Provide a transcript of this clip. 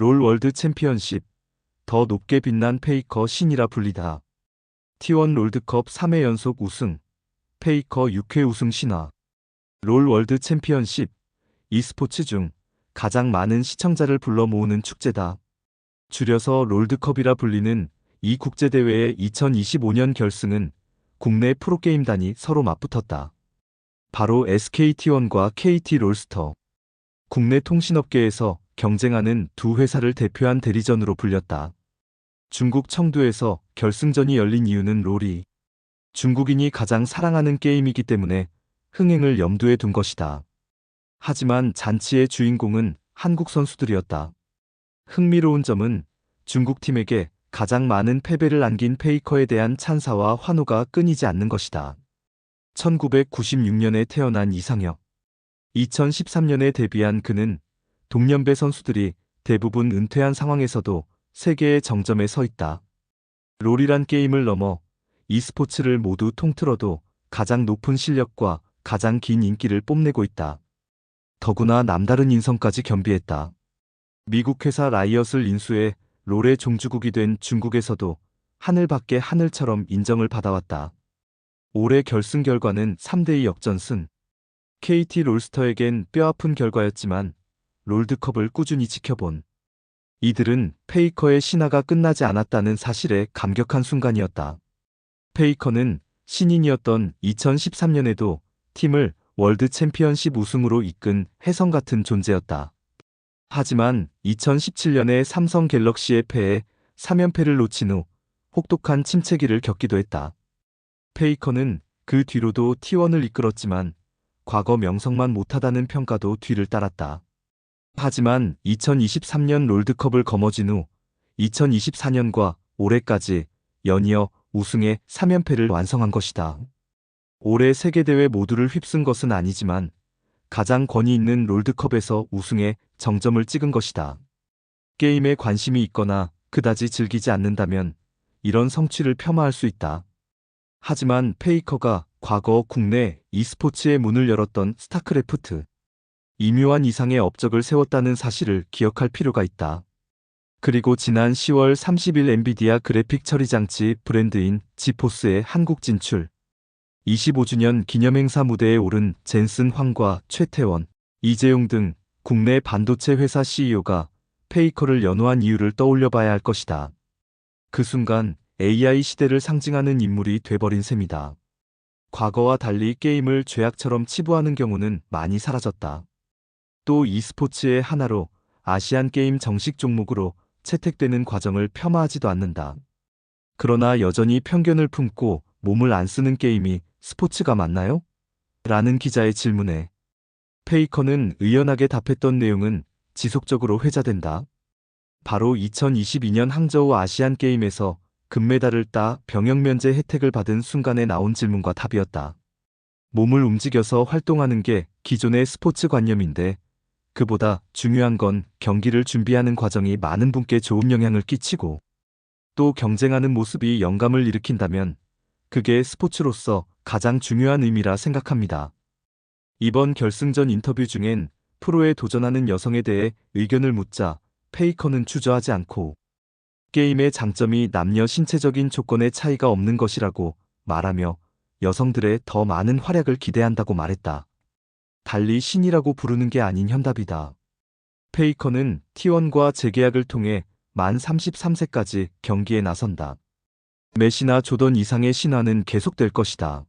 롤 월드 챔피언십 더 높게 빛난 페이커 신이라 불리다. T1 롤드컵 3회 연속 우승 페이커 6회 우승 신화 롤 월드 챔피언십 e스포츠 중 가장 많은 시청자를 불러 모으는 축제다. 줄여서 롤드컵이라 불리는 이 국제대회의 2025년 결승은 국내 프로게임단이 서로 맞붙었다. 바로 SKT1과 KT 롤스터. 국내 통신업계에서 경쟁하는 두 회사를 대표한 대리전으로 불렸다. 중국 청두에서 결승전이 열린 이유는 롤이 중국인이 가장 사랑하는 게임이기 때문에 흥행을 염두에 둔 것이다. 하지만 잔치의 주인공은 한국 선수들이었다. 흥미로운 점은 중국 팀에게 가장 많은 패배를 안긴 페이커에 대한 찬사와 환호가 끊이지 않는 것이다. 1996년에 태어난 이상혁. 2013년에 데뷔한 그는 동년배 선수들이 대부분 은퇴한 상황에서도 세계의 정점에 서 있다. 롤이란 게임을 넘어 e스포츠를 모두 통틀어도 가장 높은 실력과 가장 긴 인기를 뽐내고 있다. 더구나 남다른 인성까지 겸비했다. 미국 회사 라이엇을 인수해 롤의 종주국이 된 중국에서도 하늘 밖의 하늘처럼 인정을 받아왔다. 올해 결승 결과는 3대2 역전승. KT 롤스터에겐 뼈아픈 결과였지만 롤드컵을 꾸준히 지켜본 이들은 페이커의 신화가 끝나지 않았다는 사실에 감격한 순간이었다. 페이커는 신인이었던 2013년에도 팀을 월드 챔피언십 우승으로 이끈 혜성 같은 존재였다. 하지만 2017년에 삼성 갤럭시에 패해 3연패를 놓친 후 혹독한 침체기를 겪기도 했다. 페이커는 그 뒤로도 T1을 이끌었지만 과거 명성만 못하다는 평가도 뒤를 따랐다. 하지만 2023년 롤드컵을 거머쥔 후 2024년과 올해까지 연이어 우승에 3연패를 완성한 것이다. 올해 세계대회 모두를 휩쓴 것은 아니지만 가장 권위 있는 롤드컵에서 우승에 정점을 찍은 것이다. 게임에 관심이 있거나 그다지 즐기지 않는다면 이런 성취를 폄하할 수 있다. 하지만 페이커가 과거 국내 e스포츠의 문을 열었던 스타크래프트, 이묘한 이상의 업적을 세웠다는 사실을 기억할 필요가 있다. 그리고 지난 10월 30일 엔비디아 그래픽 처리 장치 브랜드인 지포스의 한국 진출, 25주년 기념행사 무대에 오른 젠슨 황과 최태원, 이재용 등 국내 반도체 회사 CEO가 페이커를 연호한 이유를 떠올려 봐야 할 것이다. 그 순간 AI 시대를 상징하는 인물이 돼버린 셈이다. 과거와 달리 게임을 죄악처럼 치부하는 경우는 많이 사라졌다. 또 e스포츠의 하나로 아시안 게임 정식 종목으로 채택되는 과정을 폄하하지도 않는다. 그러나 여전히 편견을 품고 몸을 안 쓰는 게임이 스포츠가 맞나요? 라는 기자의 질문에 페이커는 의연하게 답했던 내용은 지속적으로 회자된다. 바로 2022년 항저우 아시안 게임에서 금메달을 따 병역 면제 혜택을 받은 순간에 나온 질문과 답이었다. 몸을 움직여서 활동하는 게 기존의 스포츠 관념인데 그보다 중요한 건 경기를 준비하는 과정이 많은 분께 좋은 영향을 끼치고 또 경쟁하는 모습이 영감을 일으킨다면 그게 스포츠로서 가장 중요한 의미라 생각합니다. 이번 결승전 인터뷰 중엔 프로에 도전하는 여성에 대해 의견을 묻자 페이커는 주저하지 않고 게임의 장점이 남녀 신체적인 조건의 차이가 없는 것이라고 말하며 여성들의 더 많은 활약을 기대한다고 말했다. 달리 신이라고 부르는 게 아닌 현답이다. 페이커는 T1과 재계약을 통해 만 33세까지 경기에 나선다. 메시나 조던 이상의 신화는 계속될 것이다.